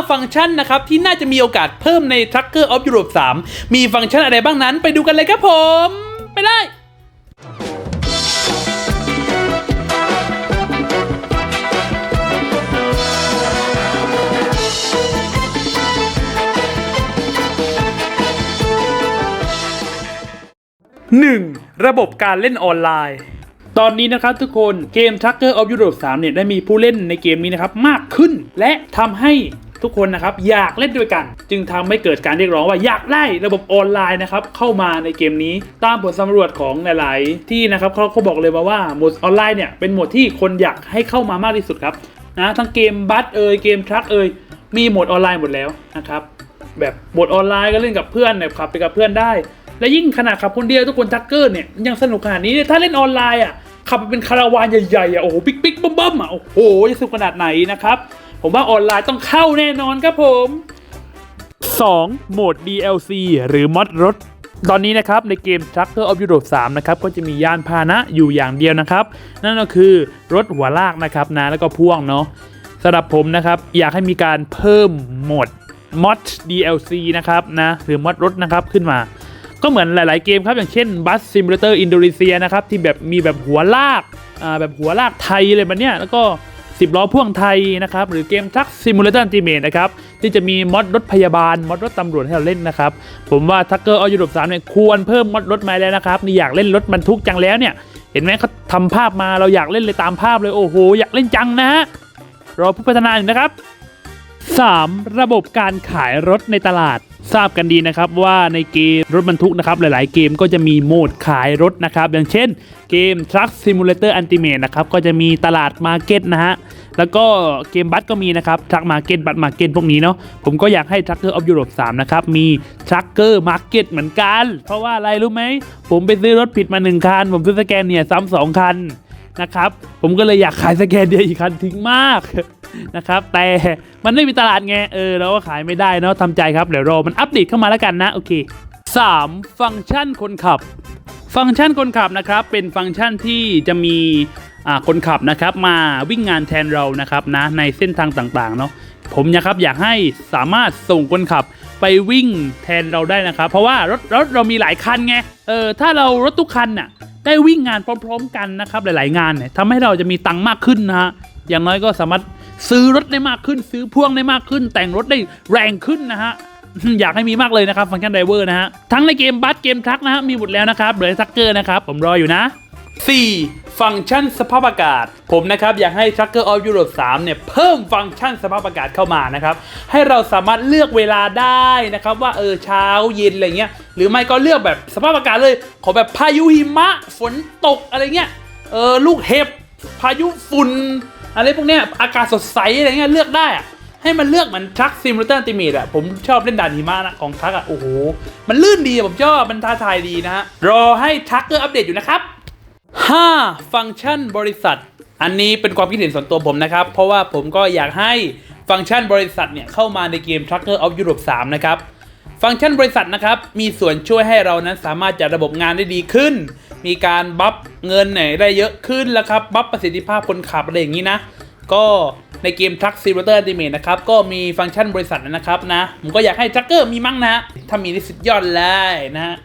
5 ฟังก์ชันนะครับที่น่าจะมีโอกาสเพิ่มใน Tracker of Europe 3 มีฟังก์ชันอะไรบ้างนั้นไปดูกันเลยครับผม ไปเลย 1. ระบบการเล่นออนไลน์ ตอนนี้นะครับทุกคนเกม Tracker of Europe 3 เนี่ย ได้มีผู้เล่นในเกมนี้นะครับ มากขึ้น และทำให้ ทุกคนนะครับอยากเล่นด้วยกัน จึงทำให้เกิดการเรียกร้องว่าอยากได้ระบบออนไลน์นะครับเข้ามาในเกมนี้ตามผลสำรวจของหลาย ๆ ที่นะครับเขาเขาบอกเลยมาว่าโหมดออนไลน์เนี่ยเป็นโหมดที่คนอยากให้เข้ามามากที่สุดครับนะทั้งเกมบัสเอยเกมทรัคเอยมีโหมดออนไลน์หมดแล้วนะครับแบบโหมดออนไลน์ก็เล่นกับเพื่อนแบบขับไปกับเพื่อนได้ และยิ่งขนาดขับคนเดียวทุกคนทักเกอร์เนี่ยยังสนุกขนาดนี้ถ้าเล่นออนไลน์อะขับไปเป็นคาราวานใหญ่ๆอะโอ้โหปิ๊กปิ๊กบัมบัมอะโอ้โหจะสนุกขนาดไหนนะครับ ผมว่าออนไลน์ต้องเข้าแน่นอนครับผม 2. โหมด DLC หรือมอดรถ ตอนนี้นะครับในเกม Tracker of Europe 3 นะครับ ก็จะมียานพาหนะอยู่อย่างเดียวนะครับ นั่นก็คือรถหัวลากนะครับนะแล้วก็พ่วงเนาะสำหรับผมนะครับ อยากให้มีการเพิ่มโหมด mod DLC นะครับนะหรือมอดรถนะครับขึ้นมา ก็เหมือนหลาย ๆ เกมครับ อย่างเช่น Bus Simulator Indonesia นะครับที่แบบมีแบบหัวลากอ่าแบบหัวลากไทยอะไรแบบเนี้ยแล้วก็ 10 ล้อพ่วงไทยนะครับ หรือเกมทัก Simulator Ultimate นะครับ ที่จะมีมอดรถพยาบาล มอดรถตำรวจให้เราเล่นนะครับ ผมว่าทักเกอร์ออยูโรปสามเนี่ยควรเพิ่มมอดรถมาแล้วนะครับ นี่อยากเล่นรถบรรทุกจังแล้วเนี่ย เห็นไหมเขาทำภาพมาเราอยากเล่นเลยตามภาพเลย โอ้โห อยากเล่นจังนะฮะ รอผู้พัฒนาอยู่นะครับ 3. ระบบการขายรถในตลาด ทราบกันดีนะครับว่าในเกมรถบรรทุกนะครับหลายๆ เกมก็จะมีโหมดขายรถนะครับ อย่างเช่นเกม Truck Simulator Ultimate นะครับก็จะมีตลาดมาร์เก็ตนะฮะแล้วก็เกมบัสก็มีนะครับ Truck Market บัตมาเก็ตพวกนี้เนาะผมก็อยากให้ Trucker of Europe 3นะครับมี Trucker Market เหมือนกัน เพราะว่าอะไรรู้ไหม ผมไปซื้อรถผิดมา 1 คัน ผมซื้อสแกนเนี่ยซ้ำสองคันนะครับผมก็เลยอยากขายสแกนเดียวอีกคันทิ้งมาก นะครับแต่มันไม่มีตลาดไงเออเราก็ขายไม่ได้เนาะทำใจครับเดี๋ยวรอมันอัปเดตเข้ามาแล้วกันนะโอเค 3. ฟังก์ชันคนขับ ฟังก์ชันคนขับนะครับเป็นฟังก์ชันที่จะมีอ่าคนขับนะครับมาวิ่งงานแทนเรานะครับนะในเส้นทางต่างๆเนาะผมนะครับอยากให้สามารถส่งคนขับไปวิ่งแทนเราได้นะครับ เพราะว่ารถรถเรามีหลายคันไงเออถ้าเรารถทุกคันน่ะได้วิ่งงานพร้อม ๆ กันนะครับหลาย ๆ งานเนี่ยทำให้เราจะมีตังค์มากขึ้นนะฮะอย่างน้อยก็สามารถ ซื้อรถได้มากขึ้น ซื้อพ่วงได้มากขึ้น แต่งรถได้แรงขึ้นนะฮะอยากให้มีมากเลยนะครับฟังก์ชันไดเวอร์นะฮะ ทั้งในเกมบัสเกมทรัคนะฮะ มีหมดแล้วนะครับเหลือทักเกอร์นะครับ ผมรออยู่นะ 4. ฟังก์ชันสภาพอากาศ ผมนะครับ อยากให้ Tracker of Europe 3 เนี่ย เพิ่มฟังก์ชันสภาพอากาศเข้ามานะครับ ให้เราสามารถเลือกเวลาได้นะครับ ว่าเออเช้าเย็นอะไรเงี้ยหรือไม่ก็เลือกแบบสภาพอากาศเลย ขอแบบพายุหิมะ ฝนตกอะไรเงี้ยเออลูกเห็บพายุฝุ่น อะไรพวกเนี้ยอากาศสดใสอะไรเงี้ยเลือกได้อะให้มันเลือกเหมือนทรัคซิมูเลเตอร์ติมีดอะผมชอบเล่นด่านหิมะนะของทรัคอะโอ้โห มันลื่นดีผมชอบมันท้าทายดีนะฮะรอให้ทรัคเกอร์อัปเดตอยู่นะครับ 5. ฟังก์ชันบริษัท อันนี้เป็นความคิดเห็นส่วนตัวผมนะครับ เพราะว่าผมก็อยากให้ฟังก์ชันบริษัทเนี่ยเข้ามาในเกม Tracker of Europe 3 นะครับ ฟังก์ชันบริษัทนะครับ มีส่วนช่วยให้เรานั้นสามารถจัดระบบงานได้ดีขึ้น มีการบัฟเงินไหนได้เยอะขึ้นแล้วครับ บัฟประสิทธิภาพคนขับอะไรอย่างนี้นะ ก็ในเกม Truck Simulator Ultimate นะครับ ก็มีฟังก์ชันบริษัทนะครับนะ ผมก็อยากให้ทักเกอร์มีมั่งนะ ถ้ามีนี่สุดยอดเลยนะ